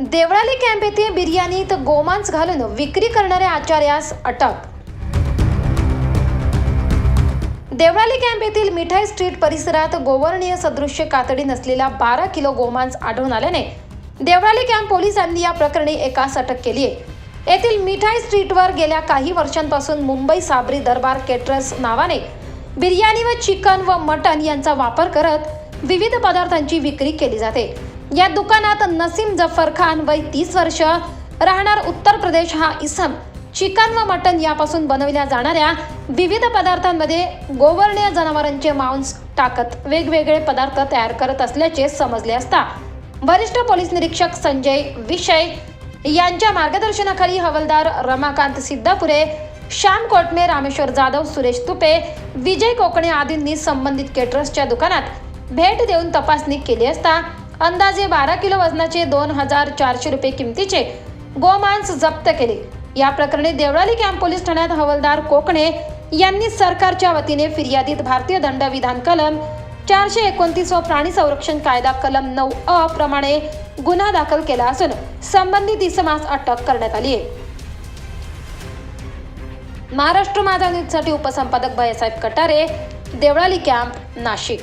Deolali camp येथे बिर्याणीत गोमांस घालून विक्री करणाऱ्या आचार्यास अटक. देवळाली कॅम्प येथील मिठाई स्ट्रीट परिसरात गोवर्णीय सदृश्य कातडी नसलेला बारा किलो गोमांस आढळून आल्याने देवळाली कॅम्प पोलिसांनी या प्रकरणी एकास अटक केली आहे येथील मिठाई स्ट्रीटवर गेल्या काही वर्षांपासून मुंबई साबरी दरबार केटरर्स नावाने बिर्याणी व चिकन व मटन यांचा वापर करत विविध पदार्थांची विक्री केली जाते. या दुकानात नसीम जफर खान वय तीस वर्ष राहणार उत्तर प्रदेश हा इसम चिकन व मटन यापासून बनवल्या जाणाऱ्या विविध पदार्थांमध्ये गोवर्णीय जनावरांचे मांस टाकत वेगवेगळे पदार्थ तयार करत असल्याचे समजले असता वरिष्ठ पोलीस निरीक्षक संजय विषय यांच्या मार्गदर्शनाखाली हवलदार रमाकांत सिद्धापुरे श्याम कोटमे रामेश्वर जाधव सुरेश तुपे विजय कोकणे आदींनी संबंधित केटरर्सच्या दुकानात भेट देऊन तपासणी केली असता अंदाजे बारा किलो वजनाचे दोन हजार चारशे रुपये किमतीचे गोमांस जप्त केले. या प्रकरणी देवळाली कॅम्प पोलीस ठाण्यात हवालदार कोकणे यांनी सरकारच्या वतीने फिर्यादीत भारतीय दंडविधान कलम चारशे एकोणतीस व प्राणी संरक्षण कायदा कलम नऊ अ प्रमाणे गुन्हा दाखल केला असून संबंधित इसमास अटक करण्यात आली आहे. महाराष्ट्र माझा न्यूजसाठी उपसंपादक भयसाहेब कटारे देवळाली कॅम्प नाशिक.